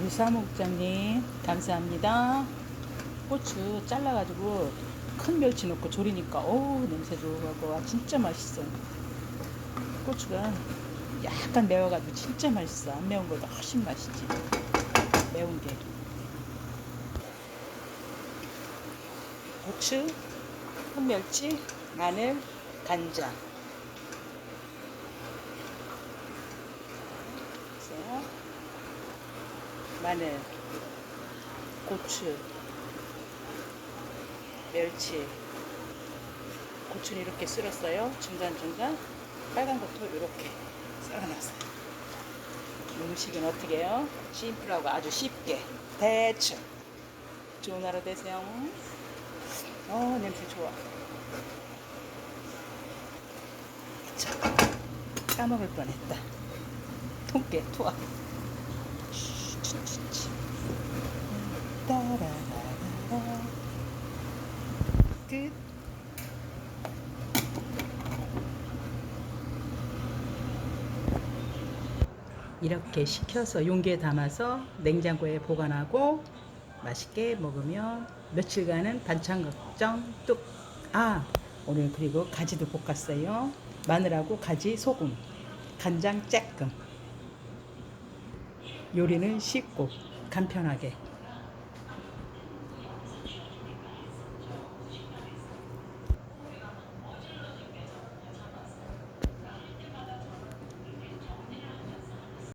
우리 사무국장님 감사합니다. 고추 잘라가지고 큰 멸치 넣고 조리니까 어우 냄새 좋아하고 와, 진짜 맛있어. 고추가 약간 매워가지고 진짜 맛있어. 안 매운 거보다 훨씬 맛있지. 매운 게. 고추, 큰 멸치, 마늘, 간장. 보세요. 마늘, 고추, 멸치. 고추는 이렇게 쓸었어요. 중간중간. 빨간 것도 이렇게 썰어놨어요. 음식은 어떻게 해요? 심플하고 아주 쉽게. 대충. 좋은 하루 되세요. 어, 냄새 좋아. 참, 까먹을 뻔했다. 통깨, 투하. 끝. 이렇게 식혀서 용기에 담아서 냉장고에 보관하고 맛있게 먹으면 며칠간은 반찬 걱정 뚝. 아, 오늘 그리고 가지도 볶았어요. 마늘하고 가지 소금, 간장 쬐끔. 요리는 쉽고 간편하게